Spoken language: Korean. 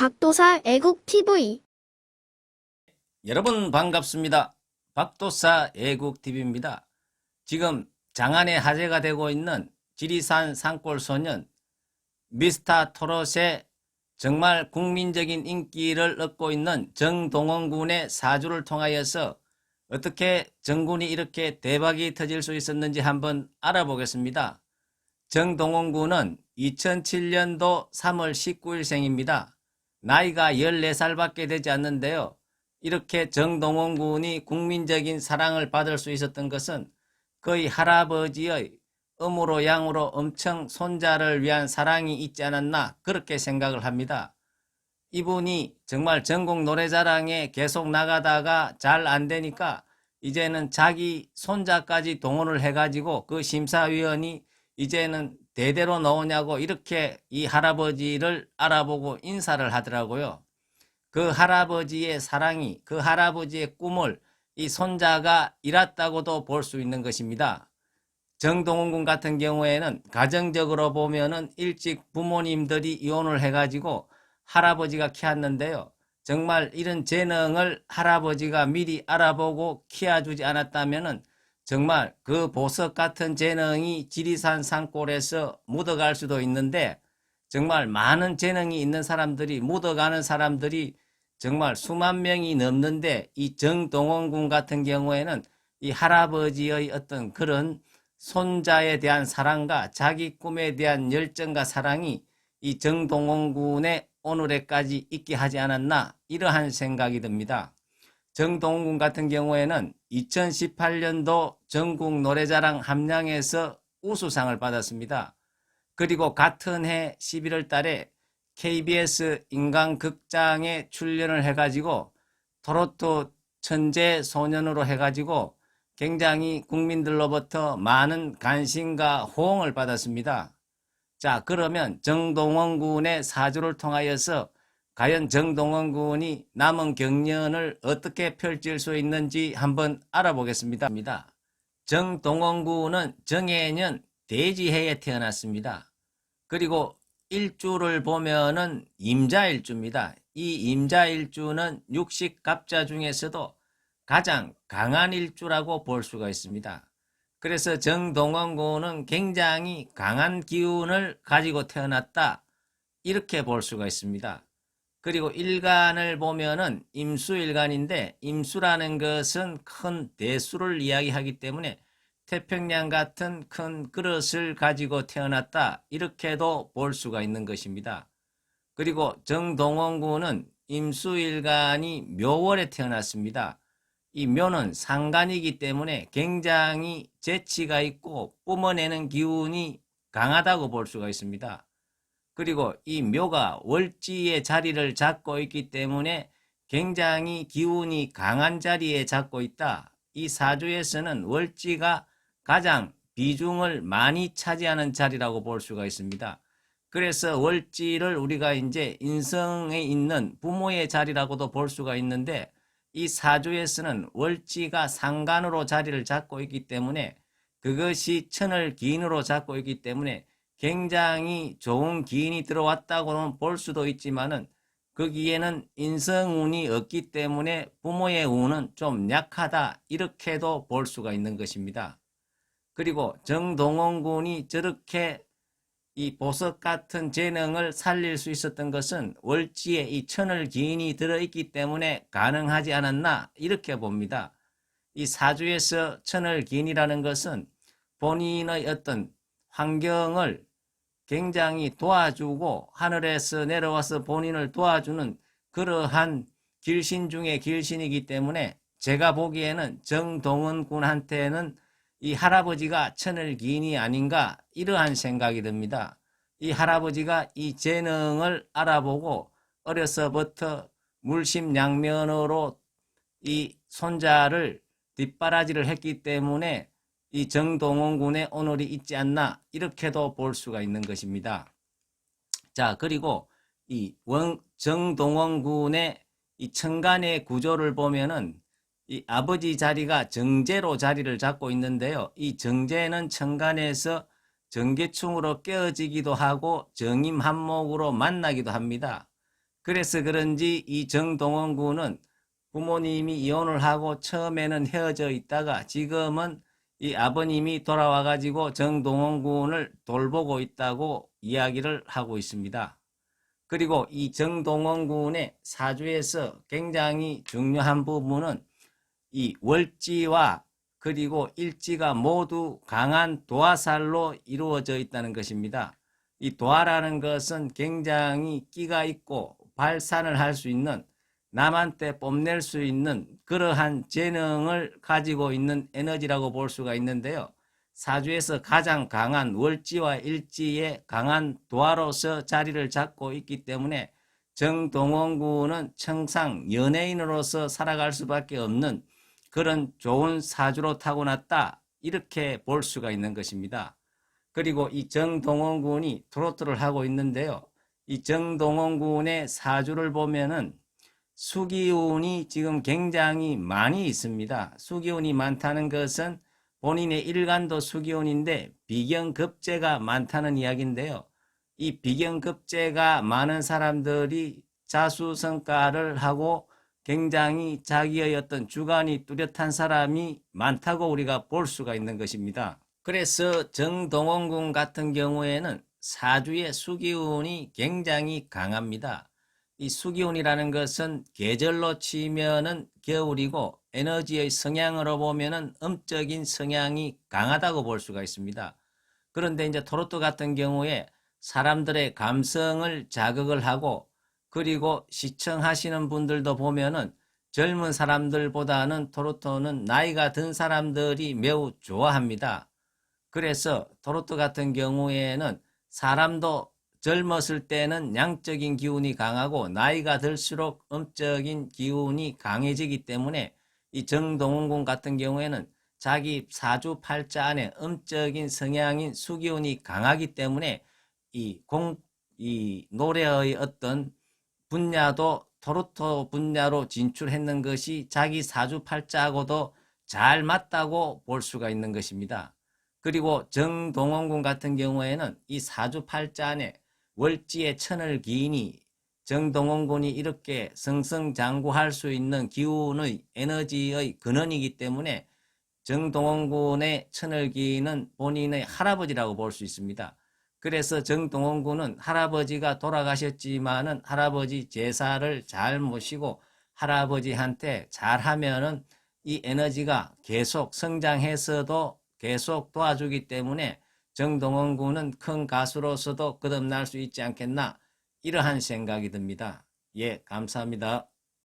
박도사 애국TV 여러분 반갑습니다. 박도사 애국TV입니다. 지금 장안에 화제가 되고 있는 지리산 산골 소년 미스터 토롯의 정말 국민적인 인기를 얻고 있는 정동원 군의 사주를 통하여서 어떻게 정군이 이렇게 대박이 터질 수 있었는지 한번 알아보겠습니다. 정동원 군은 2007년도 3월 19일생입니다. 나이가 14살밖에 되지 않는데요. 이렇게 정동원 군이 국민적인 사랑을 받을 수 있었던 것은 거의 할아버지의 음으로 양으로 엄청 손자를 위한 사랑이 있지 않았나 그렇게 생각을 합니다. 이분이 정말 전국 노래자랑에 계속 나가다가 잘 안 되니까 이제는 자기 손자까지 동원을 해가지고 그 심사위원이 이제는 대대로 나오냐고 이렇게 이 할아버지를 알아보고 인사를 하더라고요. 그 할아버지의 사랑이 그 할아버지의 꿈을 이 손자가 이뤘다고도 볼 수 있는 것입니다. 정동원 군 같은 경우에는 가정적으로 보면은 일찍 부모님들이 이혼을 해가지고 할아버지가 키웠는데요. 정말 이런 재능을 할아버지가 미리 알아보고 키워주지 않았다면은 정말 그 보석 같은 재능이 지리산 산골에서 묻어갈 수도 있는데 정말 많은 재능이 있는 사람들이 묻어가는 사람들이 정말 수만 명이 넘는데 이 정동원 군 같은 경우에는 이 할아버지의 어떤 그런 손자에 대한 사랑과 자기 꿈에 대한 열정과 사랑이 이 정동원 군의 오늘에까지 있게 하지 않았나 이러한 생각이 듭니다. 정동원 군 같은 경우에는 2018년도 전국 노래자랑 함량에서 우수상을 받았습니다. 그리고 같은 해 11월 달에 KBS 인간극장에 출연을 해가지고 토로토 천재 소년으로 해가지고 굉장히 국민들로부터 많은 관심과 호응을 받았습니다. 자, 그러면 정동원 군의 사주를 통하여서 과연 정동원 군이 남은 경년을 어떻게 펼칠 수 있는지 한번 알아보겠습니다. 정동원 군은 정해년 대지해에 태어났습니다. 그리고 일주를 보면은 임자일주입니다. 이 임자일주는 육식갑자 중에서도 가장 강한 일주라고 볼 수가 있습니다. 그래서 정동원 군은 굉장히 강한 기운을 가지고 태어났다. 이렇게 볼 수가 있습니다. 그리고 일간을 보면은 임수일간인데 임수라는 것은 큰 대수를 이야기하기 때문에 태평양 같은 큰 그릇을 가지고 태어났다. 이렇게도 볼 수가 있는 것입니다. 그리고 정동원 군은 임수일간이 묘월에 태어났습니다. 이 묘는 상간이기 때문에 굉장히 재치가 있고 뿜어내는 기운이 강하다고 볼 수가 있습니다. 그리고 이 묘가 월지의 자리를 잡고 있기 때문에 굉장히 기운이 강한 자리에 잡고 있다. 이 사주에서는 월지가 가장 비중을 많이 차지하는 자리라고 볼 수가 있습니다. 그래서 월지를 우리가 이제 인성에 있는 부모의 자리라고도 볼 수가 있는데 이 사주에서는 월지가 상간으로 자리를 잡고 있기 때문에 그것이 천을 기인으로 잡고 있기 때문에 굉장히 좋은 기인이 들어왔다고는 볼 수도 있지만은 거기에는 인성운이 없기 때문에 부모의 운은 좀 약하다 이렇게도 볼 수가 있는 것입니다. 그리고 정동원 군이 저렇게 이 보석 같은 재능을 살릴 수 있었던 것은 월지에 이 천을 기인이 들어있기 때문에 가능하지 않았나 이렇게 봅니다. 이 사주에서 천을 기인이라는 것은 본인의 어떤 환경을 굉장히 도와주고 하늘에서 내려와서 본인을 도와주는 그러한 길신 중의 길신이기 때문에 제가 보기에는 정동원 군한테는 이 할아버지가 천을 기인이 아닌가 이러한 생각이 듭니다. 이 할아버지가 이 재능을 알아보고 어려서부터 물심양면으로 이 손자를 뒷바라지를 했기 때문에 이 정동원 군의 오늘이 있지 않나 이렇게도 볼 수가 있는 것입니다. 자 그리고 이 원, 정동원 군의 이 천간의 구조를 보면은 이 아버지 자리가 정제로 자리를 잡고 있는데요. 이 정제는 천간에서 정계충으로 깨어지기도 하고 정임 한목으로 만나기도 합니다. 그래서 그런지 이 정동원 군은 부모님이 이혼을 하고 처음에는 헤어져 있다가 지금은 이 아버님이 돌아와 가지고 정동원 군을 돌보고 있다고 이야기를 하고 있습니다. 그리고 이 정동원 군의 사주에서 굉장히 중요한 부분은 이 월지와 그리고 일지가 모두 강한 도화살로 이루어져 있다는 것입니다. 이 도화라는 것은 굉장히 끼가 있고 발산을 할 수 있는 남한테 뽐낼 수 있는 그러한 재능을 가지고 있는 에너지라고 볼 수가 있는데요. 사주에서 가장 강한 월지와 일지의 강한 도화로서 자리를 잡고 있기 때문에 정동원 군은 청상 연예인으로서 살아갈 수밖에 없는 그런 좋은 사주로 타고났다 이렇게 볼 수가 있는 것입니다. 그리고 이 정동원 군이 트로트를 하고 있는데요. 이 정동원 군의 사주를 보면은 수기운이 지금 굉장히 많이 있습니다. 수기운이 많다는 것은 본인의 일간도 수기운인데 비경급제가 많다는 이야기인데요. 이 비경급제가 많은 사람들이 자수성가를 하고 굉장히 자기의 어떤 주관이 뚜렷한 사람이 많다고 우리가 볼 수가 있는 것입니다. 그래서 정동원 군 같은 경우에는 사주의 수기운이 굉장히 강합니다. 이 수기운이라는 것은 계절로 치면은 겨울이고 에너지의 성향으로 보면은 음적인 성향이 강하다고 볼 수가 있습니다. 그런데 이제 토로토 같은 경우에 사람들의 감성을 자극을 하고 그리고 시청하시는 분들도 보면은 젊은 사람들보다는 토로토는 나이가 든 사람들이 매우 좋아합니다. 그래서 토로토 같은 경우에는 사람도 젊었을 때는 양적인 기운이 강하고 나이가 들수록 음적인 기운이 강해지기 때문에 이 정동원군 같은 경우에는 자기 사주 팔자 안에 음적인 성향인 수기운이 강하기 때문에 이 공, 이 노래의 어떤 분야도 토로토 분야로 진출했는 것이 자기 사주 팔자하고도 잘 맞다고 볼 수가 있는 것입니다. 그리고 정동원군 같은 경우에는 이 사주 팔자 안에 월지의 천을 기인이 정동원군이 이렇게 승승장구할 수 있는 기운의 에너지의 근원이기 때문에 정동원군의 천을 기인은 본인의 할아버지라고 볼 수 있습니다. 그래서 정동원군은 할아버지가 돌아가셨지만은 할아버지 제사를 잘 모시고 할아버지한테 잘하면은 이 에너지가 계속 성장해서도 계속 도와주기 때문에 정동원 군은 큰 가수로서도 거듭날 수 있지 않겠나 이러한 생각이 듭니다. 예, 감사합니다.